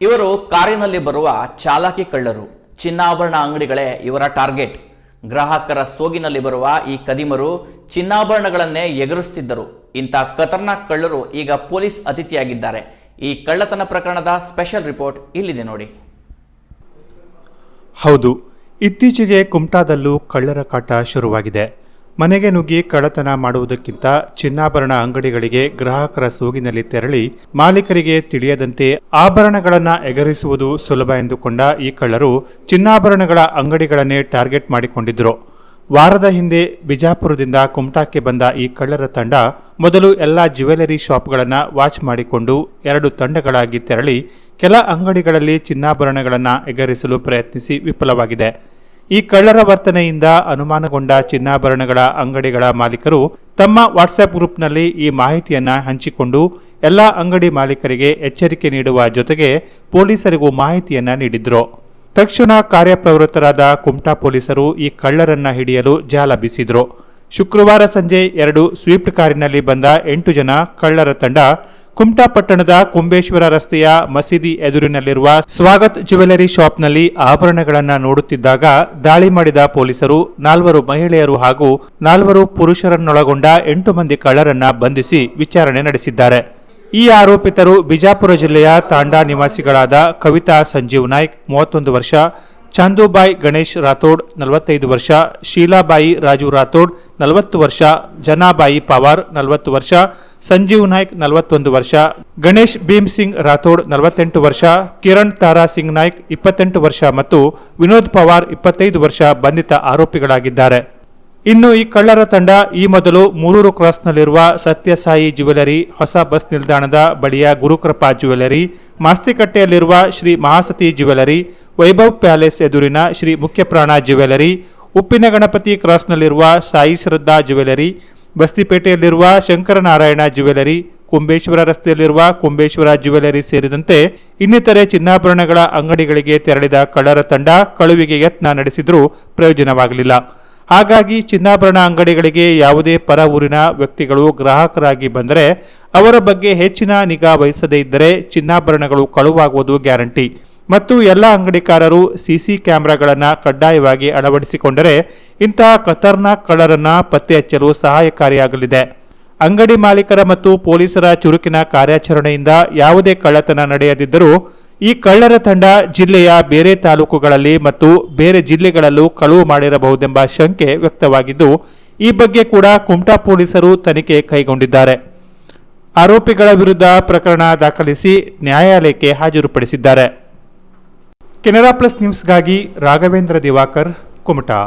ಇವರು ಕಾರಿನಲ್ಲಿ ಬರುವ ಚಾಲಾಕಿ ಕಳ್ಳರು. ಚಿನ್ನಾಭರಣ ಅಂಗಡಿಗಳೇ ಇವರ ಟಾರ್ಗೆಟ್. ಗ್ರಾಹಕರ ಸೋಗಿನಲ್ಲಿ ಬರುವ ಈ ಕದಿಮರು ಚಿನ್ನಾಭರಣಗಳನ್ನೇ ಎಗರಿಸುತ್ತಿದ್ದರು ಇಂಥ ಖತರ್ನಾಕ್ ಕಳ್ಳರು ಈಗ ಪೊಲೀಸ್ ಅತಿಥಿಯಾಗಿದ್ದಾರೆ. ಈ ಕಳ್ಳತನ ಪ್ರಕರಣದ ಸ್ಪೆಷಲ್ ರಿಪೋರ್ಟ್ ಇಲ್ಲಿದೆ ನೋಡಿ. ಹೌದು, ಇತ್ತೀಚೆಗೆ ಕುಮಟಾದಲ್ಲೂ ಕಳ್ಳರ ಕಾಟ ಶುರುವಾಗಿದೆ. ಮನೆಗೆ ನುಗ್ಗಿ ಕಳ್ಳತನ ಮಾಡುವುದಕ್ಕಿಂತ ಚಿನ್ನಾಭರಣ ಅಂಗಡಿಗಳಿಗೆ ಗ್ರಾಹಕರ ಸೋಗಿನಲ್ಲಿ ತೆರಳಿ ಮಾಲೀಕರಿಗೆ ತಿಳಿಯದಂತೆ ಆಭರಣಗಳನ್ನು ಎಗರಿಸುವುದು ಸುಲಭ ಎಂದುಕೊಂಡ ಈ ಕಳ್ಳರು ಚಿನ್ನಾಭರಣಗಳ ಅಂಗಡಿಗಳನ್ನೇ ಟಾರ್ಗೆಟ್ ಮಾಡಿಕೊಂಡಿದ್ದರು ವಾರದ ಹಿಂದೆ ಬಿಜಾಪುರದಿಂದ ಕುಮಟಾಕ್ಕೆ ಬಂದ ಈ ಕಳ್ಳರ ತಂಡ ಮೊದಲು ಎಲ್ಲ ಜ್ಯುವೆಲರಿ ಶಾಪ್ಗಳನ್ನು ವಾಚ್ ಮಾಡಿಕೊಂಡು ಎರಡು ತಂಡಗಳಾಗಿ ತೆರಳಿ ಕೆಲ ಅಂಗಡಿಗಳಲ್ಲಿ ಚಿನ್ನಾಭರಣಗಳನ್ನು ಎಗರಿಸಲು ಪ್ರಯತ್ನಿಸಿ ವಿಫಲವಾಗಿದೆ. ಈ ಕಳ್ಳರ ವರ್ತನೆಯಿಂದ ಅನುಮಾನಗೊಂಡ ಚಿನ್ನಾಭರಣಗಳ ಅಂಗಡಿಗಳ ಮಾಲೀಕರು ತಮ್ಮ ವಾಟ್ಸ್ಆಪ್ ಗ್ರೂಪ್ನಲ್ಲಿ ಈ ಮಾಹಿತಿಯನ್ನು ಹಂಚಿಕೊಂಡು ಎಲ್ಲ ಅಂಗಡಿ ಮಾಲೀಕರಿಗೆ ಎಚ್ಚರಿಕೆ ನೀಡುವ ಜೊತೆಗೆ ಪೊಲೀಸರಿಗೂ ಮಾಹಿತಿಯನ್ನು ನೀಡಿದ್ರು. ತಕ್ಷಣ ಕಾರ್ಯಪ್ರವೃತ್ತರಾದ ಕುಮಟಾ ಪೊಲೀಸರು ಈ ಕಳ್ಳರನ್ನ ಹಿಡಿಯಲು ಜಾಲ ಬೀಸಿದ್ರು. ಶುಕ್ರವಾರ ಸಂಜೆ ಎರಡು ಸ್ವಿಫ್ಟ್ ಕಾರಿನಲ್ಲಿ ಬಂದ ಎಂಟು ಜನ ಕಳ್ಳರ ತಂಡ ಕುಮಟಾ ಪಟ್ಟಣದ ಕುಂಬೇಶ್ವರ ರಸ್ತೆಯ ಮಸೀದಿ ಎದುರಿನಲ್ಲಿರುವ ಸ್ವಾಗತ್ ಜ್ಯುವೆಲರಿ ಶಾಪ್ನಲ್ಲಿ ಆಭರಣಗಳನ್ನು ನೋಡುತ್ತಿದ್ದಾಗ ದಾಳಿ ಮಾಡಿದ ಪೊಲೀಸರು ನಾಲ್ವರು ಮಹಿಳೆಯರು ಹಾಗೂ ನಾಲ್ವರು ಪುರುಷರನ್ನೊಳಗೊಂಡ ಎಂಟು ಮಂದಿ ಕಳ್ಳರನ್ನ ಬಂಧಿಸಿ ವಿಚಾರಣೆ ನಡೆಸಿದ್ದಾರೆ. ಈ ಆರೋಪಿತರು ಬಿಜಾಪುರ ಜಿಲ್ಲೆಯ ತಾಂಡಾ ನಿವಾಸಿಗಳಾದ ಕವಿತಾ ಸಂಜೀವ್ ನಾಯ್ಕ್, ಮೂವತ್ತೊಂದು ವರ್ಷ, ಚಾಂದುಬಾಯಿ ಗಣೇಶ್ ರಾಥೋಡ್, ನಲವತ್ತೈದು ವರ್ಷ, ಶೀಲಾಬಾಯಿ ರಾಜು ರಾಥೋಡ್, ನಲವತ್ತು ವರ್ಷ, ಜನಾಬಾಯಿ ಪವಾರ್, ನಲವತ್ತು ವರ್ಷ ಸಂಜೀವ್ ನಾಯ್ಕ್ ನಲವತ್ತೊಂದು ವರ್ಷ, ಗಣೇಶ್ ಭೀಮ್ ಸಿಂಗ್ ರಾಥೋಡ್ ನಲವತ್ತೆಂಟು ವರ್ಷ, ಕಿರಣ್ ತಾರಾ ಸಿಂಗ್ ನಾಯ್ಕ್ ಇಪ್ಪತ್ತೆಂಟು ವರ್ಷ ಮತ್ತು ವಿನೋದ್ ಪವಾರ್ ಇಪ್ಪತ್ತೈದು ವರ್ಷ ಬಂಧಿತ ಆರೋಪಿಗಳಾಗಿದ್ದಾರೆ. ಇನ್ನು ಈ ಕಳ್ಳರ ತಂಡ ಈ ಮೊದಲು ಮೂರೂರು ಕ್ರಾಸ್ನಲ್ಲಿರುವ ಸತ್ಯಸಾಯಿ ಜ್ಯುವೆಲರಿ, ಹೊಸ ಬಸ್ ನಿಲ್ದಾಣದ ಬಳಿಯ ಗುರುಕೃಪಾ ಜ್ಯುವೆಲರಿ, ಮಾಸ್ತಿಕಟ್ಟೆಯಲ್ಲಿರುವ ಶ್ರೀ ಮಹಾಸತಿ ಜ್ಯುವೆಲರಿ, ವೈಭವ್ ಪ್ಯಾಲೇಸ್ ಎದುರಿನ ಶ್ರೀ ಮುಖ್ಯಪ್ರಾಣ ಜ್ಯುವೆಲರಿ, ಉಪ್ಪಿನ ಗಣಪತಿ ಕ್ರಾಸ್ನಲ್ಲಿರುವ ಸಾಯಿ ಶ್ರದ್ಧಾ ಜ್ಯುವೆಲರಿ ಬಸ್ತಿಪೇಟೆಯಲ್ಲಿರುವ ಶಂಕರನಾರಾಯಣ ಜ್ಯುವೆಲರಿ ಕುಂಬೇಶ್ವರ ರಸ್ತೆಯಲ್ಲಿರುವ ಕುಂಬೇಶ್ವರ ಜ್ಯುವೆಲರಿ ಸೇರಿದಂತೆ ಇನ್ನಿತರೆ ಚಿನ್ನಾಭರಣಗಳ ಅಂಗಡಿಗಳಿಗೆ ತೆರಳಿದ ಕಳ್ಳರ ತಂಡ ಕಳುವಿಗೆ ಯತ್ನ ನಡೆಸಿದರೂ ಪ್ರಯೋಜನವಾಗಲಿಲ್ಲ. ಹಾಗಾಗಿ ಚಿನ್ನಾಭರಣ ಅಂಗಡಿಗಳಿಗೆ ಯಾವುದೇ ಪರ ಊರಿನ ವ್ಯಕ್ತಿಗಳು ಗ್ರಾಹಕರಾಗಿ ಬಂದರೆ ಅವರ ಬಗ್ಗೆ ಹೆಚ್ಚಿನ ನಿಗಾ ವಹಿಸದೇ ಇದ್ದರೆ ಚಿನ್ನಾಭರಣಗಳು ಕಳುವಾಗುವುದು ಗ್ಯಾರಂಟಿ. ಮತ್ತು ಎಲ್ಲ ಅಂಗಡಿಕಾರರು ಸಿಸಿ ಕ್ಯಾಮೆರಾಗಳನ್ನು ಕಡ್ಡಾಯವಾಗಿ ಅಳವಡಿಸಿಕೊಂಡರೆ ಇಂತಹ ಖತರ್ನಾಕ್ ಕಳ್ಳರನ್ನು ಪತ್ತೆ ಹಚ್ಚಲು ಸಹಾಯಕಾರಿಯಾಗಲಿದೆ. ಅಂಗಡಿ ಮಾಲೀಕರ ಮತ್ತು ಪೊಲೀಸರ ಚುರುಕಿನ ಕಾರ್ಯಾಚರಣೆಯಿಂದ ಯಾವುದೇ ಕಳ್ಳತನ ನಡೆಯದಿದ್ದರೂ ಈ ಕಳ್ಳರ ತಂಡ ಜಿಲ್ಲೆಯ ಬೇರೆ ತಾಲೂಕುಗಳಲ್ಲಿ ಮತ್ತು ಬೇರೆ ಜಿಲ್ಲೆಗಳಲ್ಲೂ ಕಳುವು ಮಾಡಿರಬಹುದೆಂಬ ಶಂಕೆ ವ್ಯಕ್ತವಾಗಿದ್ದು, ಈ ಬಗ್ಗೆ ಕೂಡ ಕುಮಟಾ ಪೊಲೀಸರು ತನಿಖೆ ಕೈಗೊಂಡಿದ್ದಾರೆ. ಆರೋಪಿಗಳ ವಿರುದ್ಧ ಪ್ರಕರಣ ದಾಖಲಿಸಿ ನ್ಯಾಯಾಲಯಕ್ಕೆ ಹಾಜರುಪಡಿಸಿದ್ದಾರೆ. ಕೆನರಾ ಪ್ಲಸ್ ನ್ಯೂಸ್ಗಾಗಿ ರಾಘವೇಂದ್ರ ದಿವಾಕರ್ ಕುಮಟಾ